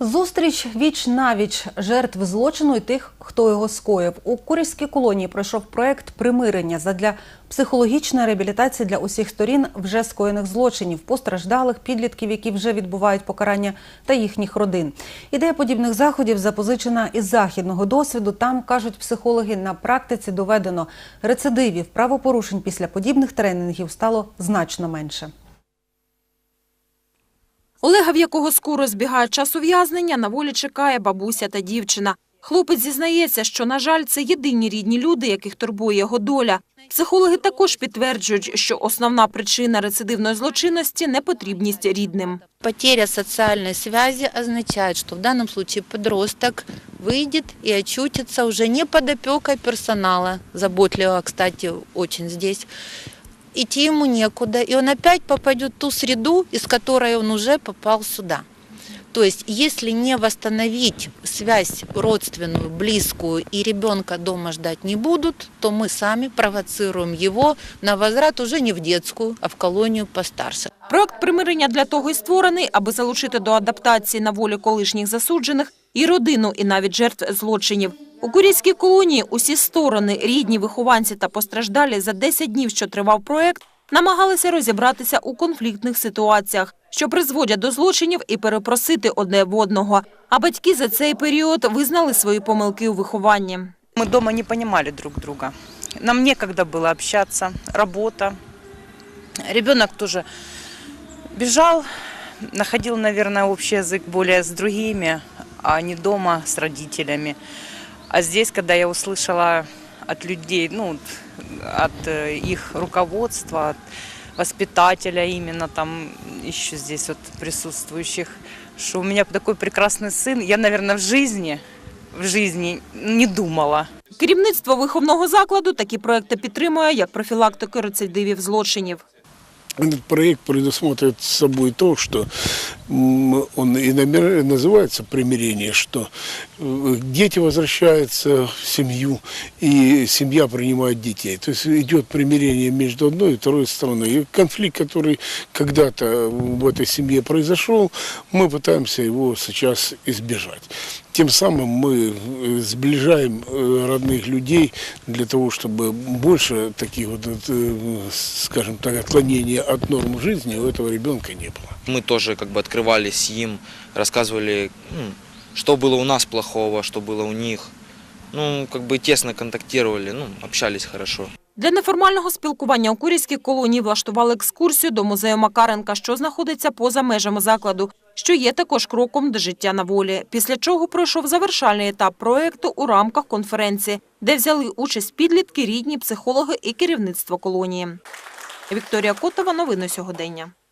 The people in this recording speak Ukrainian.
Зустріч віч навіч жертв злочину і тих, хто його скоїв. У Курівській колонії пройшов проект примирення задля психологічної реабілітації для усіх сторін вже скоєних злочинів, постраждалих підлітків, які вже відбувають покарання, та їхніх родин. Ідея подібних заходів запозичена із західного досвіду. Там кажуть психологи, на практиці доведено рецидивів правопорушень після подібних тренінгів стало значно менше. Олега, в якого скоро збігає час ув'язнення, на волі чекає бабуся та дівчина. Хлопець зізнається, що, на жаль, це єдині рідні люди, яких турбує його доля. Психологи також підтверджують, що основна причина рецидивної злочинності – непотрібність рідним. Потеря социальной связи означает, что в данном случае подросток выйдет и очутится уже не под опекой персонала, заботливого, кстати, очень здесь. Идти ему некуда, и он опять попадет в ту среду, из которой он уже попал сюда. То есть, если не восстановить связь родственную, близкую, и ребенка дома ждать не будут, то мы сами провоцируем его на возврат уже не в детскую, а в колонию постарше. Проект примирення для того й створений, аби залучити до адаптації на волі колишніх засуджених і родину, і навіть жертв злочинів. У Курійській колонії усі сторони, рідні, вихованці та постраждалі за 10 днів, що тривав проект, намагалися розібратися у конфліктних ситуаціях, що призводять до злочинів і перепросити одне в одного. А батьки за цей період визнали свої помилки у вихованні. Мы дома не понимали друг друга. Нам некогда было общаться, работа. Ребенок тоже бежал, находил, наверное, общий язык более с другими, а не дома с родителями. А здесь, когда я услышала от людей, ну, от э, их руководства, от воспитателя именно там, еще здесь вот присутствующих, что у меня такой прекрасный сын, я, наверное, в жизни, в жизни не думала. Керівництво виховного закладу такі проекти підтримує як профілактику рецидивів злочинів. Этот проект предусматривает собой то, что м, он и называется примирение, что э, дети возвращаются в семью, и семья принимает детей. То есть идет примирение между одной и второй стороной. И конфликт, который когда-то в этой семье произошел, мы пытаемся его сейчас избежать. Тем самым мы э, сближаем э, родных людей для того, чтобы больше таких вот, скажем так, отклонений от норм жизни у этого ребенка не было. Мы тоже как бы открывались им, рассказывали, ну, что было у нас плохого, что было у них. Ну, как бы тесно контактировали, ну, общались хорошо. Для неформального спілкування у Курійській колонії влаштували екскурсію до музею Макаренка, що знаходиться поза межами закладу, що є також кроком до життя на волі. Після чого пройшов завершальний етап проекту у рамках конференції, де взяли участь підлітки, рідні, психологи і керівництво колонії. Вікторія Котова, новини сьогодення.